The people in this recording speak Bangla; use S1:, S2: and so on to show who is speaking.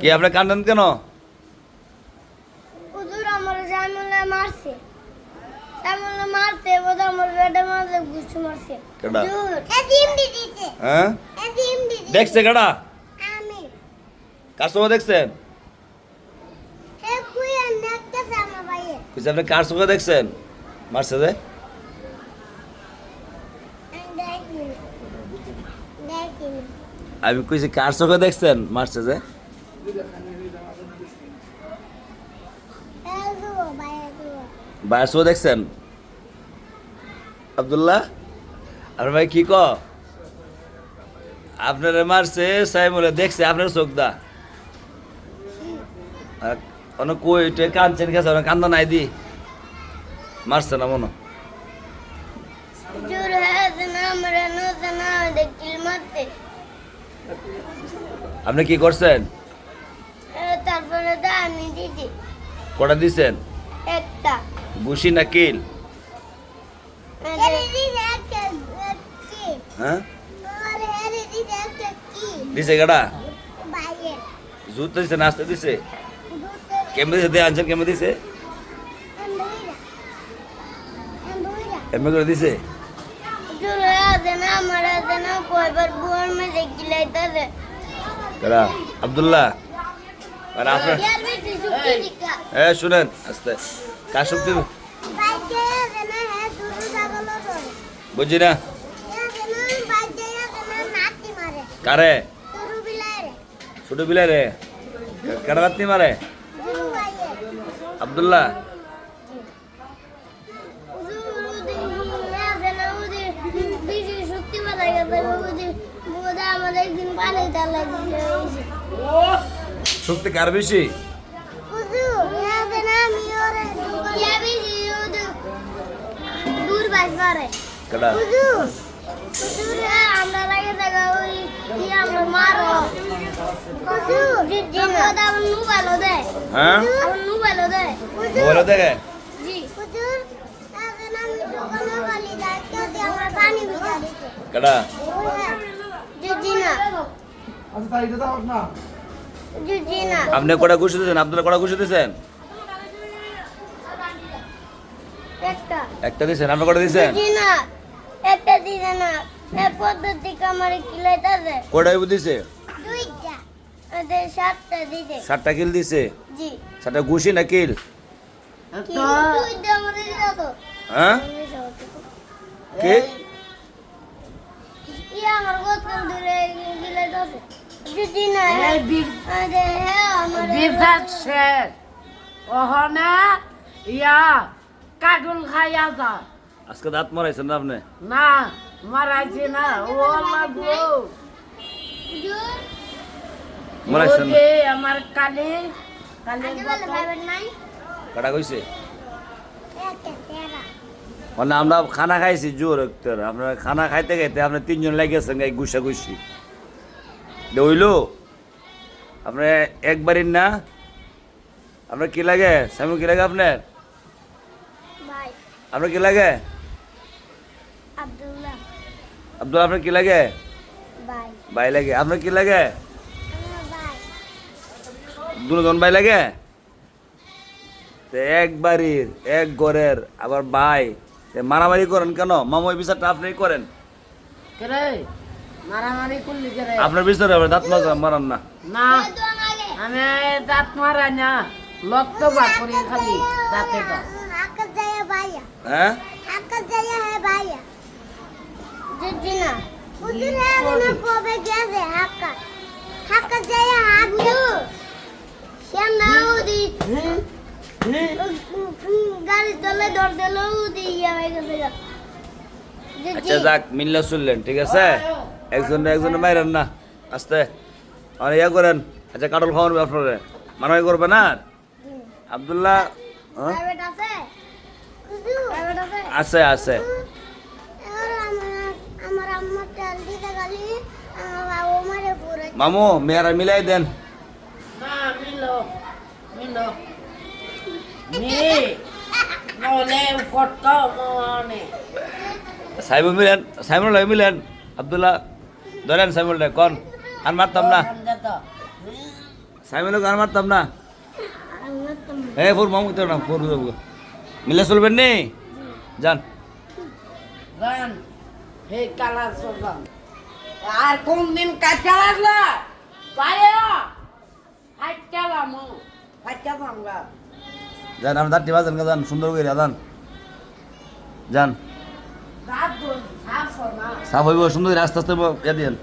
S1: কি আপনি কান্দেন কেন?
S2: হুজুর আমার জামুলে মারছে। জামুলে মারছে বোধ আমার বেডে মারছে গুছু মারছে।
S1: কেডা?
S2: এদিম দিতে
S1: হ্যাঁ?
S2: এদিম দিতে
S1: দেখছে কেডা?
S2: আমি।
S1: দেখছেন?
S2: হে ভাইয়ে
S1: আপনি দেখছেন? মারছে যে।
S2: আমি
S1: কইছি কার চোখে দেখছেন? মারছে যে। চোখে দেখছেন? আবদুল্লাহ? আর ভাই কি ক আপনারে মারছে সাইমুলে দেখছে আপনার চোখ দা অনেক কই টে কানছেন গেছে অনেক কান্দা নাই দি। মারছে না মনে আপনি কি করছেন? কটা দিছেন?
S2: একটা।
S1: ঘুষি না কিল? হ্যাঁ? দিছে গাড়া জুতো দিছে নাস্তা দিছে? কেমনে দিছে? আনছেন কেমনে দিছে? এমনি করে দিছে? আব্দুল্লাহ। আর আপনার এ শুনেন আস্তে। কার শক্তি? বুঝি না কারে? ছোট বিলাই রে কারা মারে? আব্দুল্লাহ। শক্তি কার বেশি?
S2: বাইক করে
S1: কাটা
S2: হুজুর হুজুর আমরা লাগে দেখা ওই কি আমরা মারো? হুজুর জি না আমার নু ভালো দেয়
S1: হ্যাঁ?
S2: আমার নু ভালো দেয়
S1: বলো দেখে
S2: জি। হুজুর এখন আমি দোকানে বলি দায়িত্ব দিয়ে আমার পানি ভিজা দিতে
S1: কাটা
S2: জি জি না জি জি না।
S1: আপনি কটা ঘুষি দিয়েছেন আব্দুল্লাহ কটা ঘুষি দিয়েছেন
S2: একটা।
S1: একটা দিয়েছেন আপনি কটা দিয়েছেন
S2: জি না একটা দিছে না এ পদ্ধতি কামারে কিলাইতাছে
S1: কটা দিছে?
S2: দুইটা। এদের সাতটা দিছে।
S1: সাতটা কিল দিছে?
S2: জি।
S1: সাতটা ঘুষি না কিল?
S2: দুইটা তো।
S1: হ্যাঁ? কে?
S2: ইয়া আমার কত দূরে কিলাইতাছে যদি না
S3: এই বি-
S2: আরে হ্যাঁ আমার
S3: বিভাগ শেষ ওহনে ইয়া কাটুল খাইয়া যা
S1: আজকে দাঁত মারাইছেন না আপনি?
S3: না মারাইছি না। ও
S1: মারাইছেন না?
S3: আমার কালি কালি
S1: কাটা কইছে? মানে আমরা খানা খাইছি জোর একটা আপনারা খানা খাইতে খাইতে আপনি তিনজন লেগেছেন গাই গুসা গুসি হইল। আপনার একবারই না। আপনার কি লাগে? স্বামী কি লাগে আপনার? আপনার কি লাগে?
S2: আব্দুল্লাহ।
S1: আব্দুল আপনার কি লাগে?
S2: ভাই
S1: ভাই লাগে। আপনার কি লাগে? দুজন ভাই লাগে? এক বাড়ির এক ঘরের আবার ভাই মারামারি করেন কেন? মামা বিচারটা আপনি করেন। আপনার বিচারে হবে দাঁত মাজা মারান না।
S3: না আমি দাঁত মারাই না। লক্ত বা করি খালি দাঁতে তো
S2: আকাশ যায় ভাইয়া
S1: হ্যাঁ? আচ্ছা যাক মিল্লা শুনলেন ঠিক আছে একজন একজন মাইরেন না আস্তে আর ইয়া করেন আচ্ছা কাটল খাওয়ান আপনারে মারামারি করবে না? আব্দুল্লাহ হ্যাঁ?
S2: আছে হুজুর প্রাইভেট আছে।
S1: আছে আছে
S2: আর আমার আমার আম্মা তেল দিতে গেলি আমার বাবু মারে পুরো
S1: মামু, মেয়েরা মিলাই দেন।
S3: না মিলো মিলো মি নলে কত মনে
S1: সাইবু মিলেন, সাইমুল লাগে মিলেন। আব্দুল্লাহ, ধরেন সাইমুল কন। আর মারতাম না। সাইমেলো গান মারতাম না।
S2: আমরা তো
S1: এ, ফোর মামু তো না, ফোর যাব মিলে চলবেন নি? যান।
S3: আর কোন দিন হাইটা ভাঙ্গা
S1: যান আপনি দাঁড়টি বাজান যান সুন্দর করে যান। যান।
S3: সাফ
S1: হইব সুন্দর আস্তে আস্তে ইয়া দিয়েন।